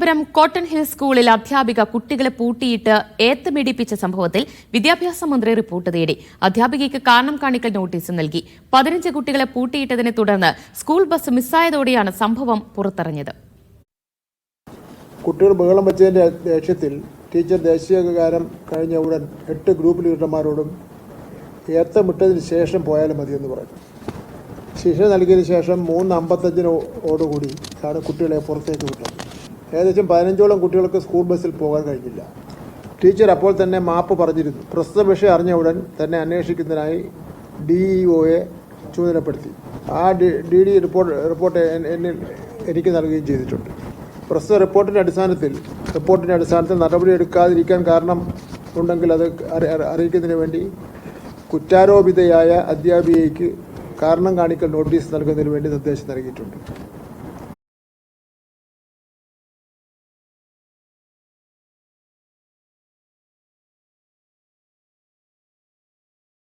Thiruvananthapuram cotton hill സ്കൂളിൽ അധ്യാപിക കുട്ടികളെ പൂട്ടിയിട്ട് ഏത്തമിടിപ്പിച്ച സംഭവത്തിൽ വിദ്യാഭ്യാസ മന്ത്രി റിപ്പോർട്ട് തേടി. അധ്യാപികയ്ക്ക് കാരണം കാണിക്കൽ നോട്ടീസ് നൽകി. പതിനഞ്ച് കുട്ടികളെ പൂട്ടിയിട്ടതിനെ തുടർന്ന് സ്കൂൾ ബസ് മിസ്സായതോടെയാണ് സംഭവം പുറത്തറിഞ്ഞത്. കുട്ടികൾ ബഹളം വെച്ചതിന്റെ ദേഷ്യത്തിൽ ടീച്ചർ ദേശീയകാരം കഴിഞ്ഞ ഉടൻ എട്ട് ഗ്രൂപ്പ് ലീഡർമാരോടും ഏത്തമിട്ടതിന് ശേഷം പോയാലും മതിയെന്ന് പറഞ്ഞു. ശിക്ഷ നൽകിയതിനു ശേഷം മൂന്ന് അമ്പത്തഞ്ചിനോടുകൂടി ആണ് കുട്ടികളെ പുറത്തേക്ക് വിട്ടത്. ഏകദേശം പതിനഞ്ചോളം കുട്ടികൾക്ക് സ്കൂൾ ബസ്സിൽ പോകാൻ കഴിഞ്ഞില്ല. ടീച്ചർ അപ്പോൾ തന്നെ മാപ്പ് പറഞ്ഞിരുന്നു. പ്രസ്തുത വിഷയം അറിഞ്ഞ ഉടൻ തന്നെ അന്വേഷിക്കുന്നതിനായി ഡി ഇ ഒയെ ചുമതലപ്പെടുത്തി. ആ D D D report report എന്നിൽ എനിക്ക് നൽകുകയും ചെയ്തിട്ടുണ്ട്. പ്രസ്തുത റിപ്പോർട്ടിന്റെ അടിസ്ഥാനത്തിൽ റിപ്പോർട്ടിന്റെ അടിസ്ഥാനത്തിൽ നടപടി എടുക്കാതിരിക്കാൻ കാരണം ഉണ്ടെങ്കിൽ അത് അറി- അറി- അറിയിക്കുന്നതിന് വേണ്ടി കുറ്റാരോപിതയായ അധ്യാപികയ്ക്ക് കാരണം കാണിക്കൽ നോട്ടീസ് നൽകുന്നതിന് വേണ്ടി നിർദ്ദേശം നൽകിയിട്ടുണ്ട്.